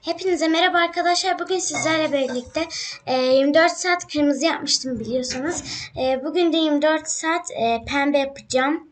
Hepinize merhaba arkadaşlar. Bugün sizlerle birlikte e, 24 saat kırmızı yapmıştım biliyorsunuz. E, bugün de 24 saat e, pembe yapacağım.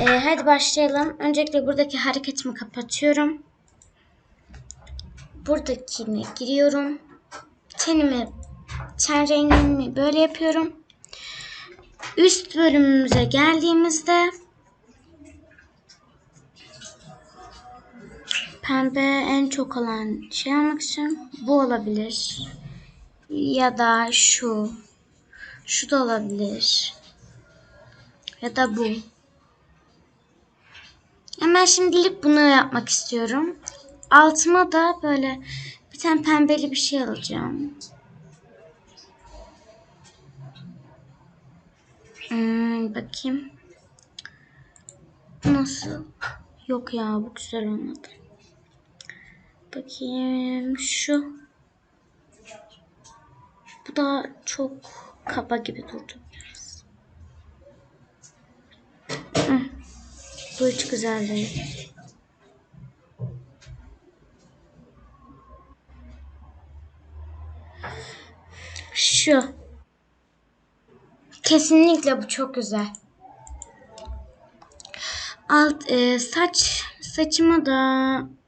E, hadi başlayalım. Öncelikle buradaki hareketimi kapatıyorum. Buradakine giriyorum. Tenimi, ten rengimi böyle yapıyorum. Üst bölümümüze geldiğimizde pembe en çok olan şey almak istiyorum. Bu olabilir. Ya da şu. Şu da olabilir. Ya da bu. Hemen şimdilik bunu yapmak istiyorum. Altıma da böyle bir tane pembeli bir şey alacağım. Hmm, bakayım. Nasıl? Yok ya bu güzel olmadı. Bakayım şu. Bu da çok kaba gibi durdu biraz. Hı. Bu hiç güzel değil. Şu. Kesinlikle bu çok güzel. Alt e, saç saçıma da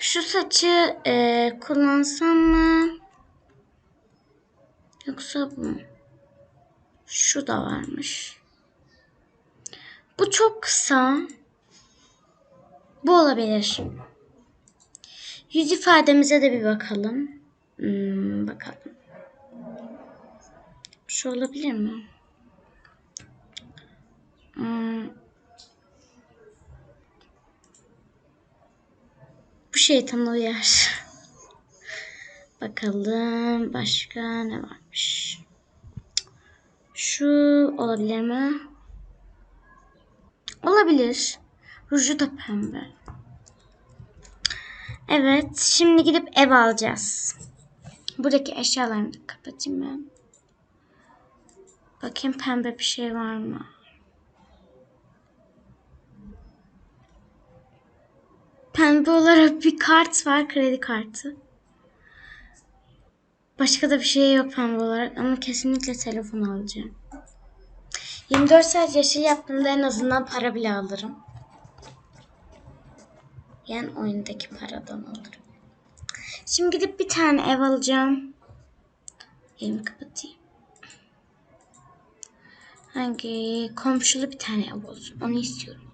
Şu saçı e, kullansam mı? Yoksa bu mu? Şu da varmış. Bu çok kısa. Bu olabilir. Yüz ifademize de bir bakalım. Hmm, bakalım. Şu olabilir mi? Hmm, şeytana uyar. Bakalım başka ne varmış. Şu olabilir mi? Olabilir. Ruju da pembe. Evet, şimdi gidip ev alacağız. Buradaki eşyalarımı da kapatayım ben. Bakayım pembe bir şey var mı? Pembe olarak bir kart var, kredi kartı. Başka da bir şey yok pembe olarak ama kesinlikle telefon alacağım. 24 saat yeşil yaptığımda en azından para bile alırım. Yani oyundaki paradan alırım. Şimdi gidip bir tane ev alacağım. Elimi kapatayım. Hangi komşulu bir tane ev olsun. Onu istiyorum.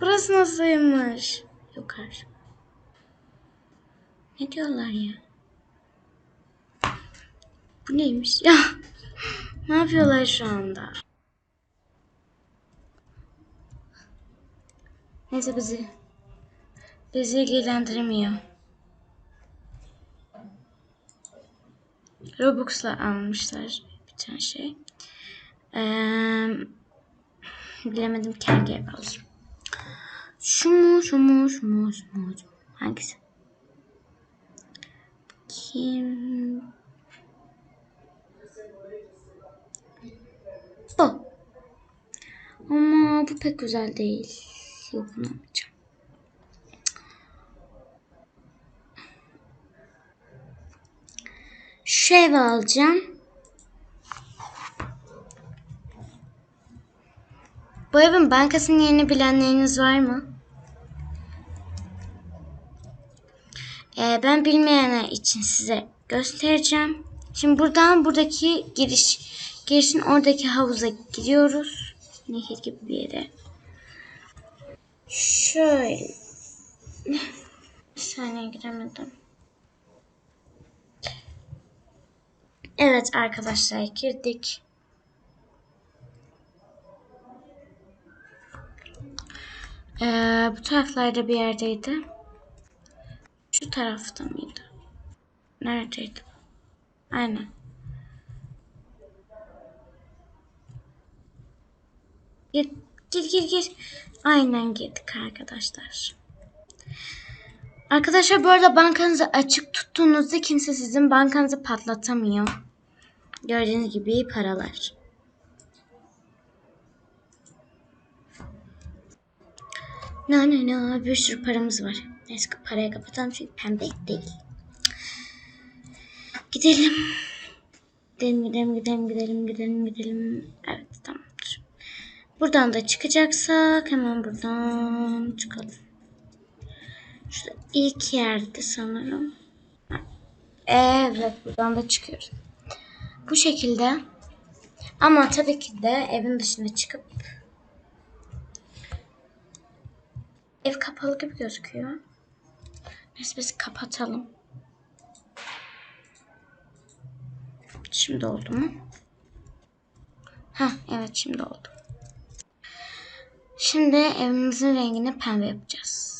Burası nasılmış? Yukarı. Ne diyorlar ya? Bu neymiş ya? ne yapıyorlar şu anda? Neyse bizi bizi ilgilendirmiyor. Robux'la almışlar bir tane şey. Ee, bilemedim ev alırım. Şu mu, şu mu? Hangisi? Kim? Bu. Ama bu pek güzel değil. Yok bunu almayacağım. Şu evi alacağım. Bu evin bankasının yerini bilenleriniz var mı? Ee, ben bilmeyenler için size göstereceğim. Şimdi buradan buradaki giriş girişin oradaki havuza gidiyoruz. Nehir gibi bir yere. Şöyle. Bir saniye giremedim. Evet arkadaşlar girdik. Ee, bu taraflarda bir yerdeydi. Şu tarafta mıydı? Neredeydi? Aynen. Gir, gir, gir, gir. Aynen girdik arkadaşlar. Arkadaşlar bu arada bankanızı açık tuttuğunuzda kimse sizin bankanızı patlatamıyor. Gördüğünüz gibi paralar. Ne ne ne bir sürü paramız var. Neyse parayı kapatalım çünkü pembe değil. Gidelim. Gidelim gidelim gidelim gidelim gidelim gidelim. Evet tamamdır. Buradan da çıkacaksak hemen buradan çıkalım. Şurada ilk yerde sanırım. Evet buradan da çıkıyoruz. Bu şekilde. Ama tabii ki de evin dışına çıkıp ev kapalı gibi gözüküyor. Neyse biz kapatalım. Şimdi oldu mu? Ha evet şimdi oldu. Şimdi evimizin rengini pembe yapacağız.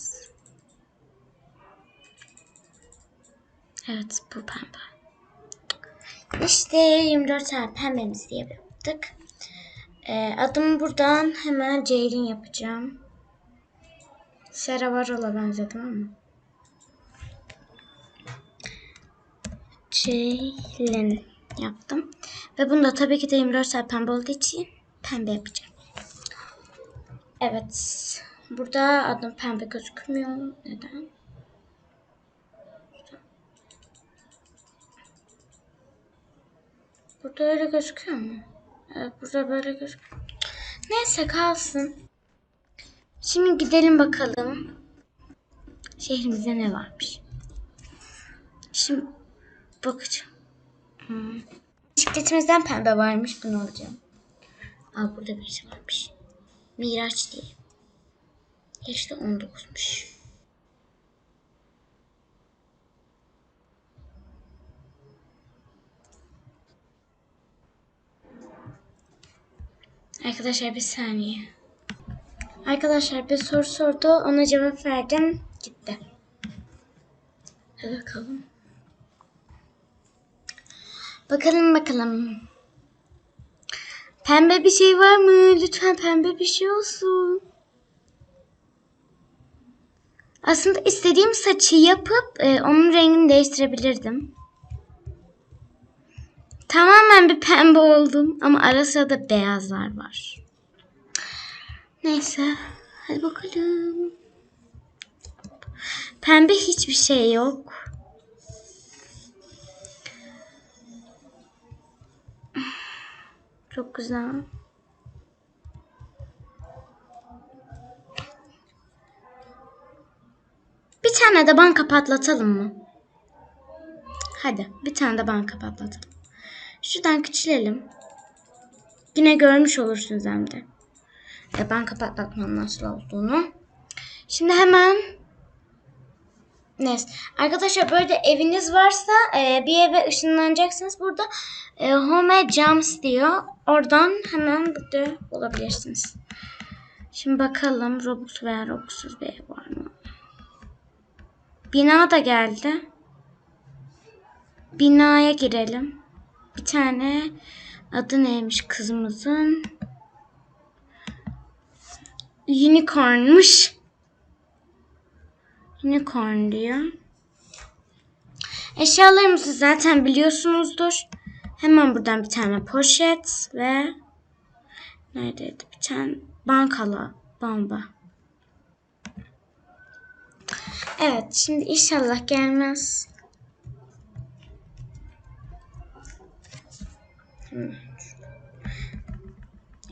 Evet bu pembe. İşte 24 saat pembemiz diye yaptık. Ee, adımı buradan hemen Ceylin yapacağım. Sera Varol'a benzedim ama. Ceylin yaptım. Ve bunu da tabii ki de 24 saat pembe olduğu için pembe yapacağım. Evet. Burada adım pembe gözükmüyor. Neden? Burada öyle gözüküyor mu? Evet burada böyle gözüküyor. Neyse kalsın. Şimdi gidelim bakalım. Şehrimizde ne varmış. Şimdi bakacağım. Hmm. Bisikletimizden pembe varmış. Bunu alacağım. Aa burada birisi varmış. Miraç diye. Yaşı da 19'muş. Arkadaşlar bir saniye. Arkadaşlar bir soru sordu. Ona cevap verdim. Gitti. Hadi bakalım. Bakalım bakalım. Pembe bir şey var mı? Lütfen pembe bir şey olsun. Aslında istediğim saçı yapıp e, onun rengini değiştirebilirdim. Tamamen bir pembe oldum ama ara sıra da beyazlar var. Neyse. Hadi bakalım. Pembe hiçbir şey yok. Çok güzel. Bir tane de banka patlatalım mı? Hadi bir tane de banka patlatalım. Şuradan küçülelim. Yine görmüş olursunuz hem de. E, banka patlatmanın nasıl olduğunu. Şimdi hemen Neyse. Arkadaşlar böyle eviniz varsa e, bir eve ışınlanacaksınız. Burada e, Home Jumps diyor. Oradan hemen burada bulabilirsiniz. Şimdi bakalım Robux veya Robux'suz bir ev var mı? Bina da geldi. Binaya girelim. Bir tane adı neymiş kızımızın? Unicorn'muş. Unicorn diyor. Eşyalarımızı zaten biliyorsunuzdur. Hemen buradan bir tane poşet ve neredeydi bir tane bankalı bomba. Evet şimdi inşallah gelmez.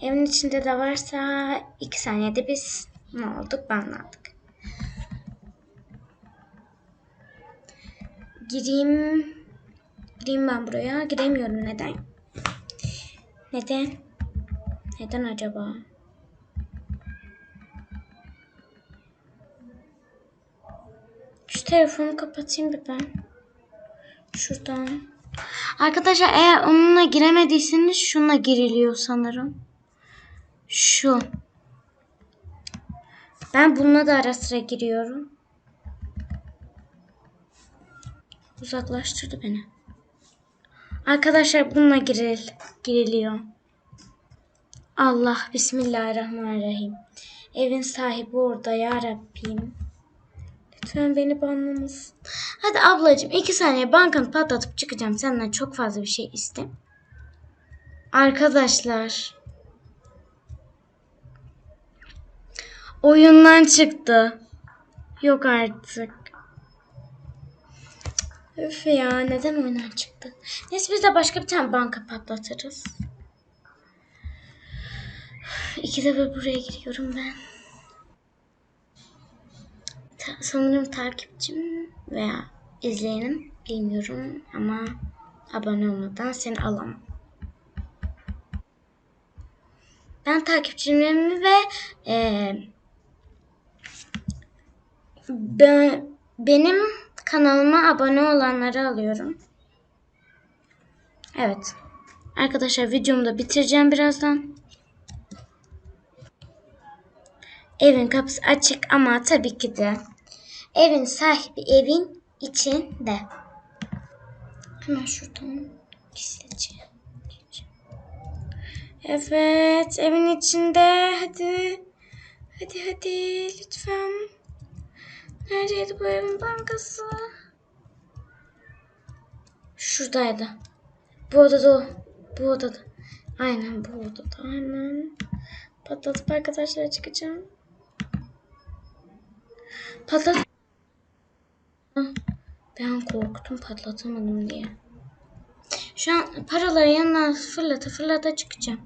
Evin içinde de varsa iki saniyede biz ne olduk banlandık. Gireyim. Gireyim ben buraya. Giremiyorum neden? Neden? Neden acaba? Şu telefonu kapatayım bir ben. Şuradan. Arkadaşlar eğer onunla giremediyseniz şununla giriliyor sanırım. Şu. Ben bununla da ara sıra giriyorum. Uzaklaştırdı beni. Arkadaşlar bununla giril, giriliyor. Allah Bismillahirrahmanirrahim. Evin sahibi orada ya Rabbim. Lütfen beni banlamasın. Hadi ablacığım iki saniye bankanı patlatıp çıkacağım. Senden çok fazla bir şey istem. Arkadaşlar. Oyundan çıktı. Yok artık. Üf ya neden oyundan çıktı? Neyse biz de başka bir tane banka patlatırız. İkide bir buraya giriyorum ben. Ta- sanırım takipçim veya izleyenim bilmiyorum ama abone olmadan seni alamam. Ben takipçilerimi ve eee ben, benim kanalıma abone olanları alıyorum. Evet. Arkadaşlar videomu da bitireceğim birazdan. Evin kapısı açık ama tabii ki de evin sahibi evin içinde. Hemen şuradan gizlice. Evet, evin içinde. Hadi. Hadi hadi lütfen. Neredeydi bu evin bankası? Şuradaydı. Bu odada o. Bu odada. Aynen bu odada. Hemen patlatıp arkadaşlara çıkacağım. Patlat. Ben korktum patlatamadım diye. Şu an paraları yanına fırlata fırlata çıkacağım.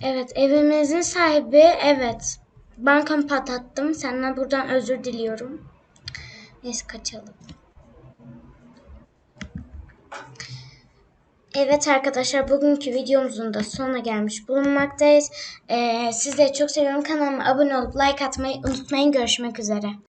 Evet evimizin sahibi evet. Bankamı patlattım. Senden buradan özür diliyorum. Neyse kaçalım. Evet arkadaşlar bugünkü videomuzun da sonuna gelmiş bulunmaktayız. Ee, sizleri çok seviyorum. Kanalıma abone olup like atmayı unutmayın. Görüşmek üzere.